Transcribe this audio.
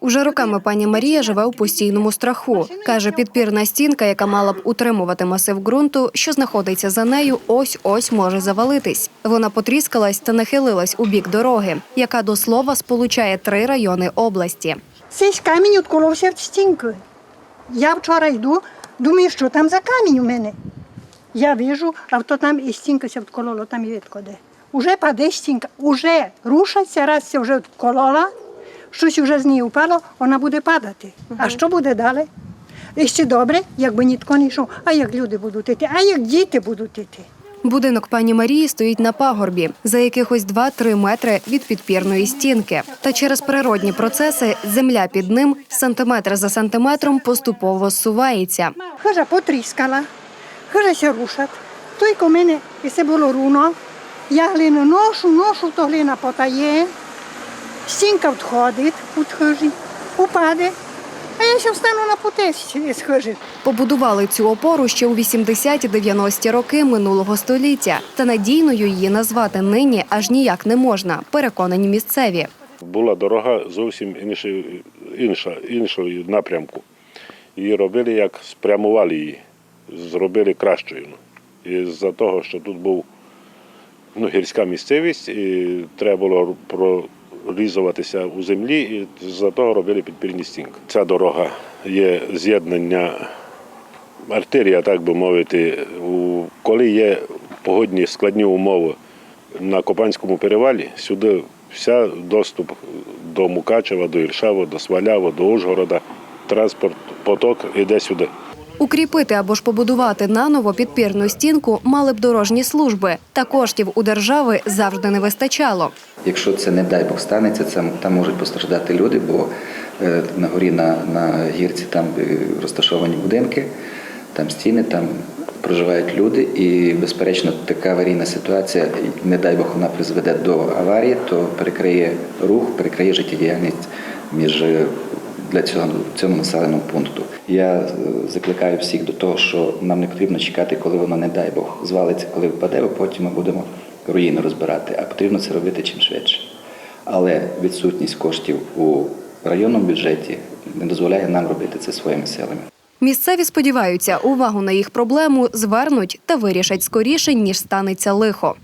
Уже роками пані Марія живе у постійному страху. Каже, підпірна стінка, яка мала б утримувати масив ґрунту, що знаходиться за нею, ось ось може завалитись. Вона потріскалась та нахилилась у бік дороги, яка до слова сполучає три райони області. Цей камінь отколовся в стінку. Я вчора йду, думаю, що там за камінь у мене. Я вижу, а то там і стінка ся відколола, там і відкоде. Уже паде стінка, уже рушаться, раз це вже відколола, щось вже з неї впало, вона буде падати. А що буде далі? І ще добре, якби ніхто не йшов, а як люди будуть йти, а як діти будуть йти. Будинок пані Марії стоїть на пагорбі за якихось 2-3 метри від підпірної стінки. Та через природні процеси земля під ним сантиметр за сантиметром поступово зсувається. Хижа потріскала, хижа ся рушать. Тільки в мене, якщо було руно, я глину ношу, ношу, то глина потає, стінка відходить від хижі, упаде, а я ще встану на путесі з хижі. Побудували цю опору ще у 80-90-ті роки минулого століття, та надійною її назвати нині аж ніяк не можна. Переконані місцеві. Була дорога зовсім іншої, інша, іншої напрямку. Її робили, як спрямували її, зробили кращою. І з-за того, що тут був ну, гірська місцевість, і треба було прорізуватися у землі, і з-за того робили підпільні стінки. Ця дорога є з'єднання артерія, так би мовити, коли є погодні складні умови на Копанському перевалі, сюди вся доступ до Мукачева, до Іршава, до Свалява, до Ужгорода, транспорт, поток іде сюди. Укріпити або ж побудувати наново підпірну стінку мали б дорожні служби, та коштів у держави завжди не вистачало. Якщо це не дай Бог станеться, це там можуть постраждати люди, бо е, на горі на, на гірці там е, розташовані будинки, там стіни, там проживають люди, і безперечно така аварійна ситуація, не дай Бог вона призведе до аварії, то перекриє рух, перекриє життєдіяльність між е, для цього цьому населеному пункту. Я е, закликаю всіх до того, що нам не потрібно чекати, коли воно, не дай Бог, звалиться, коли впаде, бо потім ми будемо руїни розбирати, а потрібно це робити чим швидше. Але відсутність коштів у районному бюджеті не дозволяє нам робити це своїми силами. Місцеві сподіваються, увагу на їх проблему звернуть та вирішать скоріше, ніж станеться лихо.